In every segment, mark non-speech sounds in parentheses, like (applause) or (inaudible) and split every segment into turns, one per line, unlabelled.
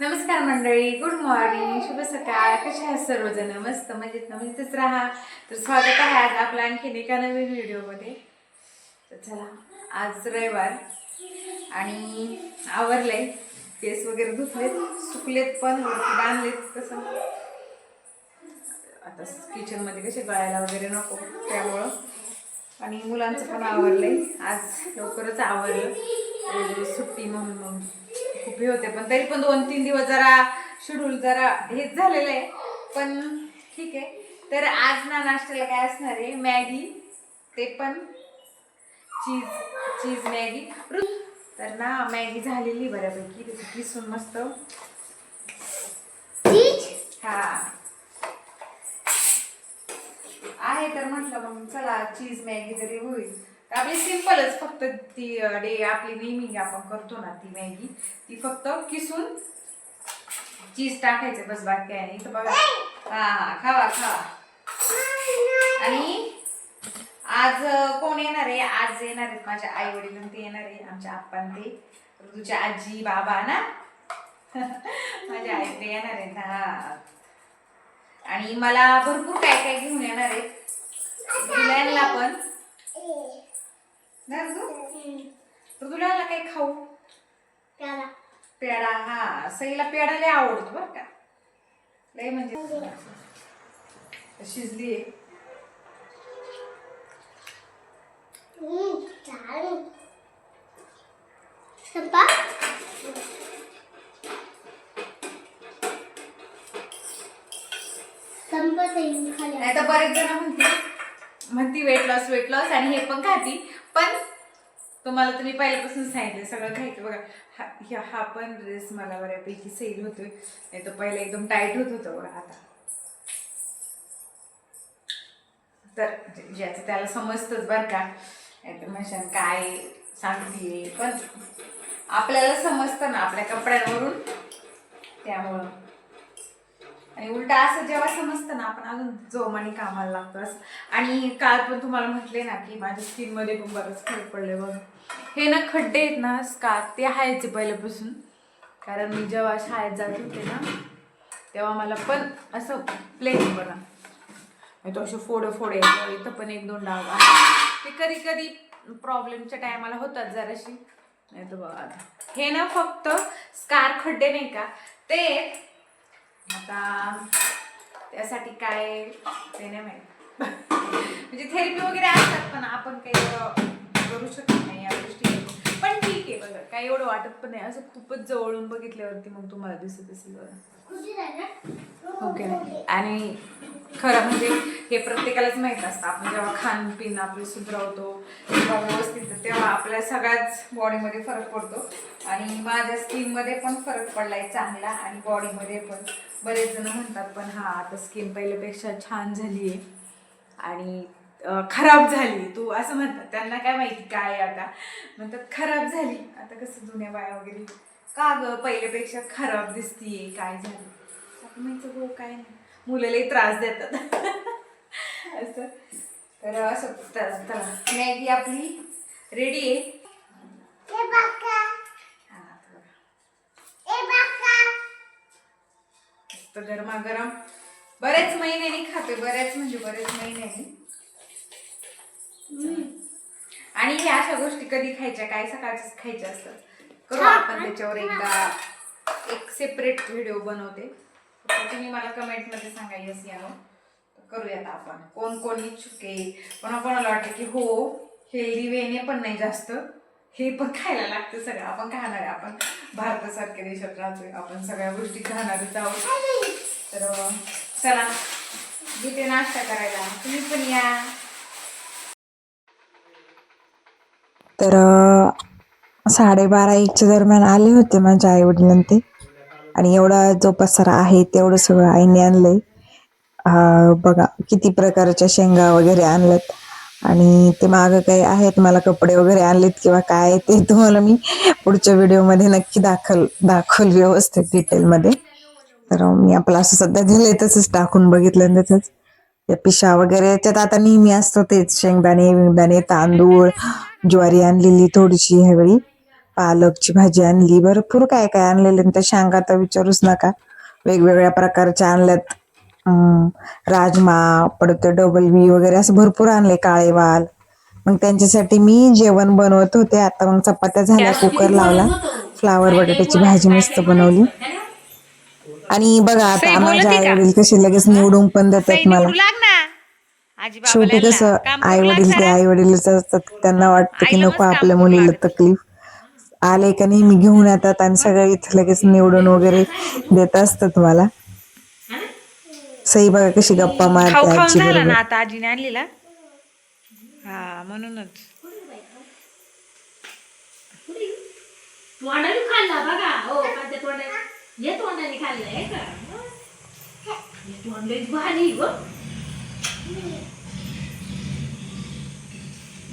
नमस्कार मंडळी good morning शुभ सकाळ. कसे आहात सर्वजण? मस्त मजेत ना मजेतच राहा. तर स्वागत आहे आज आपला आणखीन एका नवीन व्हिडिओमध्ये. तर चला आज रविवार आणि आवरले केस वगैरे धुतलेत सुकलेत पण बांधलेत कसं आता किचनमध्ये कसे गळायला वगैरे नको त्यामुळं. आणि मुलांचं पण आवरलंय. आज लवकरच आवरलं. सुट्टी म्हणून. खूप हे होते. पण तरी पण दोन तीन दिवस जरा शेड्यूल जरा हेच झालेलं आहे. पण ठीक आहे. तर आज ना नाश्त्याला काय असणार आहे? मॅगी. ते पण चीज चीज मॅगी. तर ना मॅगी झालेली बऱ्यापैकी. किसून मस्त. हा. आहे तर म्हटलं मग चला चीज मॅगी तरी होईल. आपली सिम्पलच फक्त ती डे आपली नेहमी आपण करतो ना ती मॅगी ती फक्त किसून चीज टाकायचं बस बाकी नाही तर बघा. हा हा खावा खावा. आणि आज कोण येणार आहे? आज येणार आहेत माझ्या आई वडील ते येणार आहे आमच्या आप्पा आणि ते. तुझ्या आजी बाबा ना? (laughs) माझ्या आई ते येणार आहेत. हा. आणि मला भरपूर काय काय घेऊन येणार आहेत. पण. तुला काय खाऊ? पेडा हा. सईला पेडा लय आवडतो बरं का. लय म्हणजे शिजली. नाही तर बरेच जण म्हणते म्हणती वेट लॉस वेट लॉस आणि हे पण खाती. तुम्हाला तुम्ही पहिल्यापासून सांगितलं सगळं खायचं बघा. हा ह्या- हा पण ड्रेस मला बऱ्यापैकी सेल होतोय. नाही तर पहिला एकदम टाईट होत होतं बघा आता. तर ज्याचं त्याला समजतंच बरं का. नाही तर म्हणशान काय सांगते. पण आपल्याला समजतं ना आपल्या कपड्यांवरून. त्यामुळं. आणि उलटा असं जेव्हा समजतं ना आपण अजून जोमाने कामाला लागतो असं. आणि काल पण तुम्हाला म्हटले ना की माझ्या स्किनमध्ये पण बरंच फरक पडले बघ. हे ना खड्डे आहेत ना स्कार्फ ते आहेच पहिल्यापासून. कारण मी जेव्हा शाळेत जात होते ना तेव्हा मला पण असं प्लेन बघा. तो असे फोडे फोडे इथं पण एक दोन डाव ते कधी कधी प्रॉब्लेमच्या टायमाला होतात जराशी. नाही तर बघा. हे ना फक्त स्कार खड्डे नाही का ते आता त्यासाठी काय ते नाही माहीत म्हणजे थेरपी वगैरे असतात पण आपण काही करू शकत नाही या गोष्टी. पण ठीक आहे बघा काही एवढं वाटत पण नाही. असं खूपच जवळून बघितल्यावरती मग तुम्हाला दिसत असेल बघा. ओके आणि खरं म्हणजे हे प्रत्येकालाच माहीत असतं. आपण जेव्हा खाणपिन आपलं सुधरवतो तेव्हा व्यवस्थित तेव्हा आपल्या सगळ्याच बॉडीमध्ये फरक पडतो. आणि माझ्या स्किनमध्ये पण फरक पडलाय चांगला आणि बॉडीमध्ये पण. बरेच जण म्हणतात पण हा आता स्किन पहिल्यापेक्षा छान झाली आहे आणि खराब झाली. तू असं म्हणतात. त्यांना काय माहिती काय आता. म्हणतात खराब झाली. आता कसं जुन्या बाया वगैरे का ग पहिल्यापेक्षा खराब दिसतीये काय झालं? आता माहिती हो काय नाही. मुलालाही त्रास देतात. असं. तर असं चला मॅगी आपली रेडी आहे? गरमागरम बरेच महिन्यांनी खाते बऱ्याच म्हणजे बरेच महिन्यांनी. आणि ह्या अशा गोष्टी कधी खायच्या काय सकाळच्याच खायच्या असतात करू आपण त्याच्यावर एकदा एक सेपरेट व्हिडिओ बनवते. फक्त तुम्ही मला कमेंटमध्ये सांगा येस या करूयात आपण. कोण कोण इच्छुक आहे? कोणा कोणाला वाटतं की हो हेल्दी वेने पण नाही जास्त. हे पण खायला लागतं सगळं. आपण खाणार आहे. आपण भारतासारख्या देशात राहतोय. आपण सगळ्या गोष्टी खाणारच आहोत. तर चला. घेते नाश्ता करायला. तुम्ही पण या.
तर साडेबारा एकच्या दरम्यान आले होते माझ्या आई ते आणि एवढा जो पसारा आहे तेवढं सगळं आईने आणलंय. बघा किती प्रकारच्या शेंगा वगैरे आणल्यात. आणि ते मागं काही आहेत मला कपडे वगैरे आणलेत किंवा काय ते तुम्हाला मी पुढच्या व्हिडिओमध्ये नक्की दाखल दाखवल व्यवस्थित डिटेलमध्ये. तर मी आपलं असं सध्या दिलंय तसंच टाकून बघितलं त्याच त्या पिशा वगैरे याच्यात आता नेहमी असतं तेच शेंगदाणे विंगदाणे तांदूळ ज्वारी आणलेली थोडीशी ह्यावेळी. पालकची भाजी आणली. भरपूर काय काय आणलेले आणि त्या शेंगा तर विचारूच नका. वेगवेगळ्या प्रकारच्या आणल्यात. राजमा परत डबल बी वगैरे असं भरपूर आणले काळे वाल मग त्यांच्यासाठी मी जेवण बनवत होते. आता मग चपात्या झाल्या. कुकर लावला. फ्लावर बटाट्याची भाजी मस्त बनवली. आणि बघा आता
सई
माझे
बोलते
आई? वडील कसे लगेच निवडून पण देतात मला. शेवटी कसं आई वडील ते. आई वडीलच असतात. त्यांना वाटतं की नको आपल्या मुलीला. तकलीफ. आले का नेहमी घेऊन येतात आणि सगळे इथं लगेच निवडून वगैरे देत असतात मला. सई बघा कशी गप्पा मारते आजी बरोबर
ना आता आजीने आणलेला? हा म्हणूनच.
तोंडाने खाल्ला बघा. हो पण त्या तोंडाने. हे तोंडाने खाल्लंय का? हे भारी ग.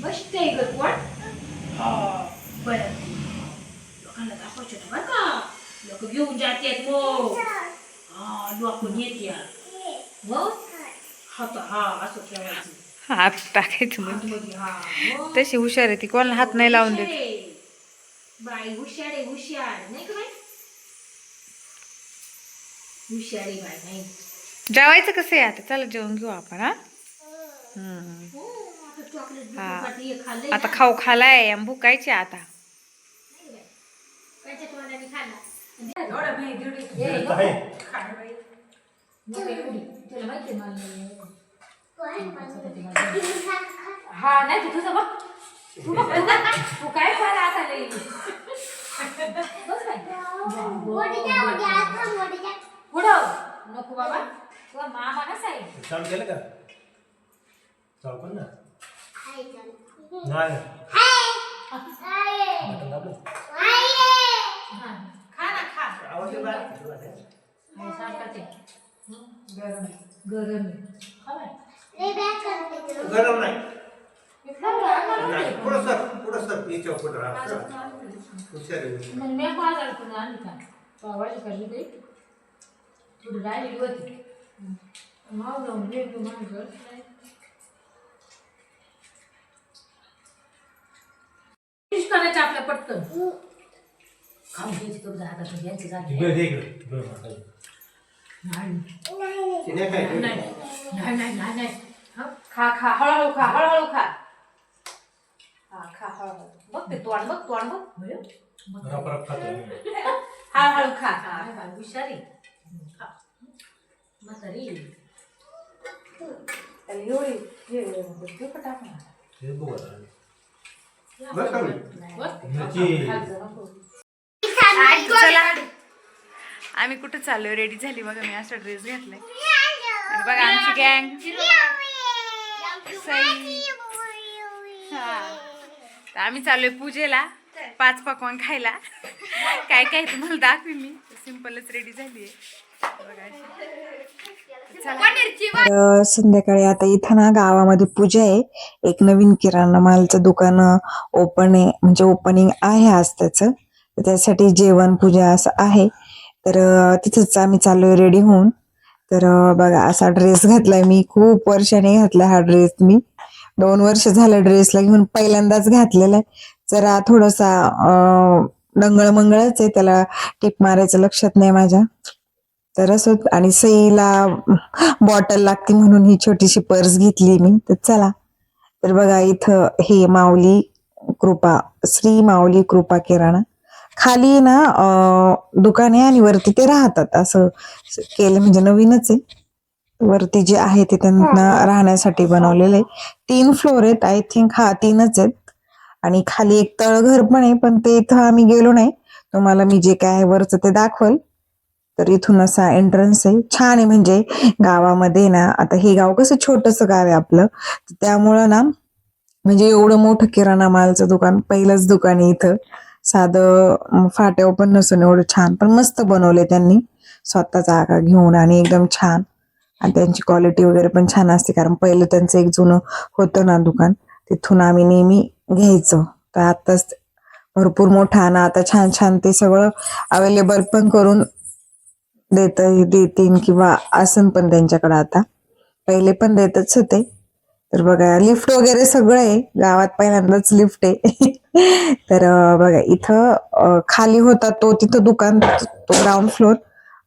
ग तोंड. बरं. लोकांना दाखवायचं होतं बरं का लोक घेऊन जातात मग हा लोक नेत्यात मग हात हा असं ठेवायचं
हात टाकायचं म्हणजे तशी हुशार आहे ती कोणाला हात नाही लावून देत.
बाई हुशार आहे हुशार नाही का बाई हुशार आहे बाई नाही
जेवायचं कसं आहे आता चला जेवण घेऊ आपण हा हम्म.
हो, आता.
खाऊ खालाय भुकायची आता
त्यांच्या तोंडाने खाल्ला तुला आहे हा नाही तू तुझं बघ तू बघ, तू बघ. तू काय खायला आता लई. पुढं नको बाबा तुझा मामा नसा आहे
चालू केलं का चालू कर ना नाही
हे
आहे.
गरम. गरम
नाही
हे.
पुढं सर पुढं सर याच्यावर पुढं राहा सर. हुशार आहे
मग मी बाजार करून आणली का? पावाची खाल्ली काही थोडी राहिलेली होती. माव जाऊन भेटू माझं फिश करायचं आपल्या पटकन. खाऊन घ्यायची तुझ्या हातात
इकडे दे इकडे. बरं.
नाही
तिने काय
नाही नाही नाही नाही नाही हा
खा खा हळूहळू खा हळूहळू खा हा खा हळूहळू बघ ते तोंड बघ तोंड बघ
बरं? मग
रप रप खातो (laughs)
हळूहळू खा खा
काय बाई, हुशारी खा. म्हातारी
त्याला एवढी हे.
हे बघू आता. बरं का मी?
बस.
मिरची
खायचं नको. चला. आम्ही कुठं चाललोय? रेडी झाली बघा मी असा ड्रेस घातलाय. बघा आमची गँग तर आम्ही चाललोय पूजेला पाच पकवान खायला. काय काय तुम्हाला दाखवी मी. सिम्पलच रेडी झाली
संध्याकाळी आता इथं ना गावामध्ये पूजा आहे. एक नवीन किराणा मालचं दुकान ओपन आहे. म्हणजे ओपनिंग आहे आज त्याचं. त्यासाठी जेवण पूजा असं आहे. तर तिथंच आम्ही चाललोय रेडी होऊन. तर बघा असा ड्रेस घातलाय मी. खूप वर्षाने घातला हा ड्रेस मी. दोन वर्ष झालं ड्रेसला घेऊन पहिल्यांदाच घातलेला आहे. जरा थोडासा डंगळ मंगळच आहे. त्याला टिप मारायचं लक्षात नाही माझ्या. तर असं आणि सईला बॉटल लागते म्हणून ही छोटीशी पर्स घेतली मी. तर चला. तर बघा इथं हे माऊली कृपा श्री माऊली कृपा किराणा. खाली ना अं, दुकान आहे आणि वरती ते राहतात. असं केलं म्हणजे नवीनच आहे. वरती जे आहे ते त्यांना राहण्यासाठी बनवलेलं आहे. तीन फ्लोर आहेत. आय थिंक हा तीनच आहेत. आणि खाली एक तळघर पण आहे पण ते इथं आम्ही गेलो नाही. तुम्हाला मी जे काय आहे वरचं ते दाखवल. तर इथून असा एंट्रन्स आहे. छान आहे म्हणजे गावामध्ये ना आता हे गाव कसं छोटस गाव आहे आपलं. त्यामुळं ना म्हणजे एवढं मोठं किराणा मालचं दुकान पहिलंच दुकान आहे इथं. साधं फाट्या पण नसून एवढं छान. पण मस्त बनवले त्यांनी. स्वतः जागा घेऊन आणि एकदम छान. आणि त्यांची क्वालिटी वगैरे पण छान असते. कारण पहिलं त्यांचं एक जुनं होतं ना दुकान. तिथून आम्ही नेहमी घ्यायचो. तर आताच भरपूर मोठा ना आता छान छान ते सगळं अवेलेबल पण करून देत देतील किंवा असन पण त्यांच्याकडे आता. पहिले पण देतच होते. तर बघा लिफ्ट वगैरे सगळं आहे. गावात पहिल्यांदाच लिफ्ट आहे. (laughs) तर बघा इथं खाली होता तो तिथं दुकान तो ग्राउंड फ्लोर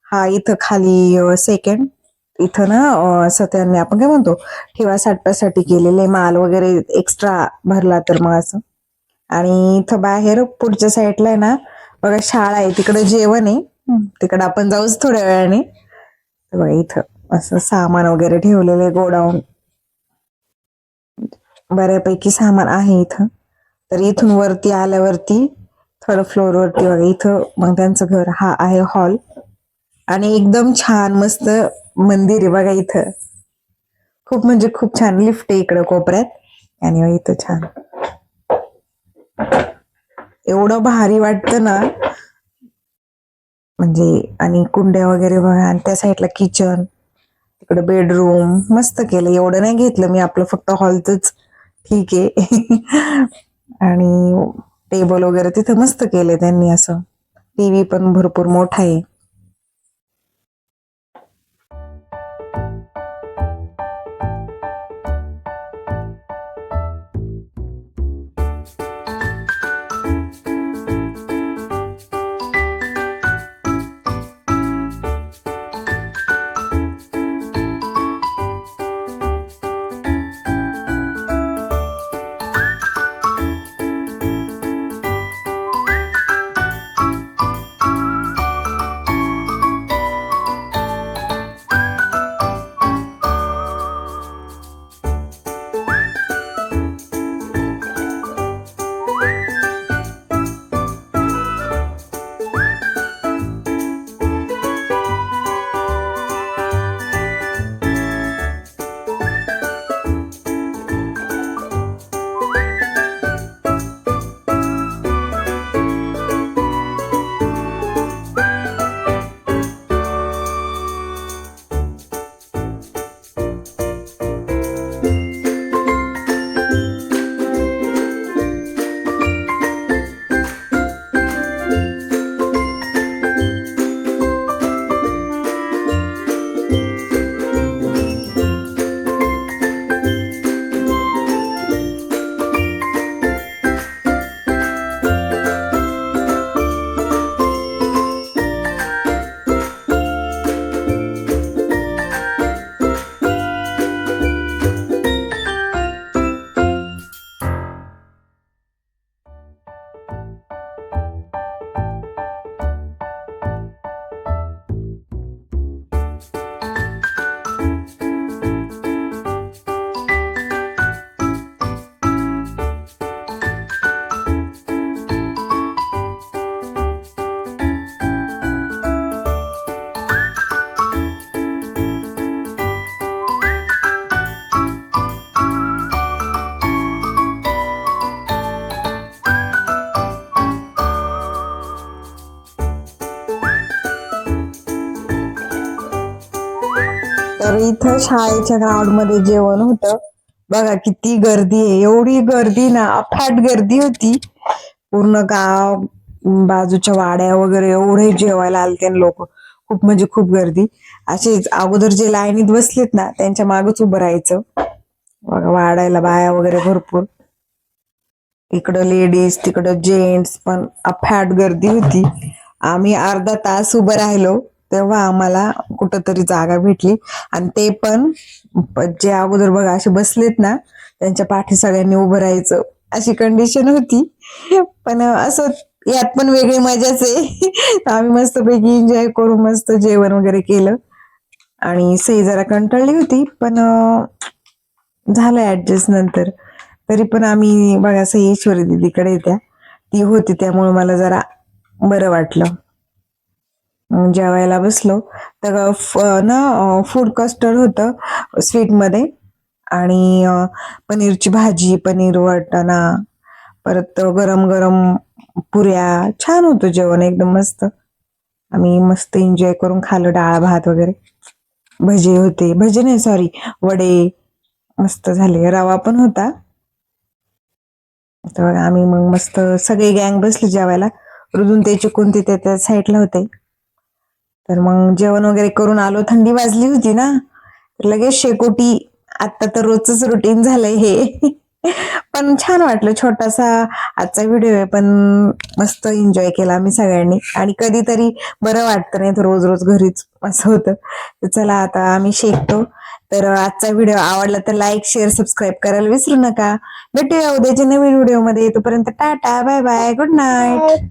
हा इथं खाली सेकंड इथं ना अं, असं त्यांनी आपण काय म्हणतो ठेवा साठप्यासाठी केलेले माल वगैरे एक्स्ट्रा भरला तर मग असं. आणि इथं बाहेर पुढच्या साईडला आहे ना बघा शाळा आहे. तिकडे जेवण आहे. तिकडे आपण जाऊच थोड्या वेळाने. बघा इथं असं सामान वगैरे ठेवलेलं गोडाऊन. बऱ्यापैकी सामान आहे इथं. तर इथून वरती आल्यावरती थर्ड फ्लोअर वरती इथं मग त्यांचं घर हा आहे हॉल. आणि एकदम छान मस्त मंदिर आहे बघा इथं. खूप म्हणजे खूप छान लिफ्ट आहे इकडं कोपऱ्यात. आणि हो, इथं छान. एवढं भारी वाटतं ना. म्हणजे आणि कुंड्या वगैरे बघा आणि त्या साईडला किचन तिकडे बेडरूम मस्त केलं. एवढं नाही घेतलं मी आपलं फक्त हॉलच ठीक आहे. आणि टेबल वगैरे तिथं मस्त केले त्यांनी असं. टी व्ही पण भरपूर मोठा आहे. इथं शाळेच्या ग्राउंडमध्ये जेवण होतं. बघा किती गर्दी आहे. एवढी गर्दी ना अफाट गर्दी होती. पूर्ण गाव बाजूच्या वाड्या वगैरे एवढे जेवायला आलते लोक. खूप म्हणजे खूप गर्दी. असेच अगोदर जे लाईनीत बसलेत ना त्यांच्या मागच उभं राहायचं. बघा वाडायला बाया वगैरे भरपूर. इकडं लेडीज तिकडं जेंट्स पण अफाट गर्दी होती. आम्ही अर्धा तास उभं राहिलो. तेव्हा आम्हाला कुठंतरी जागा भेटली. आणि ते पण जे अगोदर बघा असे बसलेत ना त्यांच्या पाठी सगळ्यांनी उभं राहायचं. अशी कंडिशन होती. पण असं यात पण वेगळी मजाच आहे. आम्ही मस्तपैकी एन्जॉय करू मस्त जेवण वगैरे केलं. आणि सई जरा कंटाळली होती पण झालं ऍडजस्ट नंतर. तरी पण आम्ही बघा सई ईश्वरी दिदीकडे येत्या. ती होती त्यामुळे मला जरा बरं वाटलं. जेवायला बसलो. तर फ- ना फूड कस्टर्ड होतं स्वीटमध्ये आणि पनीरची भाजी पनीर वाटाणा परत गरम गरम पुऱ्या. छान होतं जेवण एकदम मस्त. आम्ही मस्त एन्जॉय करून खाल्लं डाळ भात वगैरे. भजे होते. भजे नाही सॉरी वडे. मस्त झाले. रवा पण होता. तर आम्ही मग मस्त सगळे गँग बसले जेवायला. रुजून ते चुकून ते त्या- त्या साईडला होते. तर मग जेवण वगैरे करून आलो. थंडी वाजली होती ना. तर लगेच शेकोटी आता तर रोजच रुटीन झालंय हे. (laughs) पण छान वाटलं. छोटासा आजचा व्हिडिओ आहे पण मस्त एन्जॉय केला आम्ही सगळ्यांनी. आणि कधीतरी बरं वाटतं नाही तर रोज रोज घरीच असं होतं. तर चला आता आम्ही शेकतो. तर आजचा व्हिडिओ आवडला तर लाईक शेअर सबस्क्राईब करायला विसरू नका. भेटूया उद्याच्या नवीन व्हिडिओमध्ये तोपर्यंत tata bye bye good night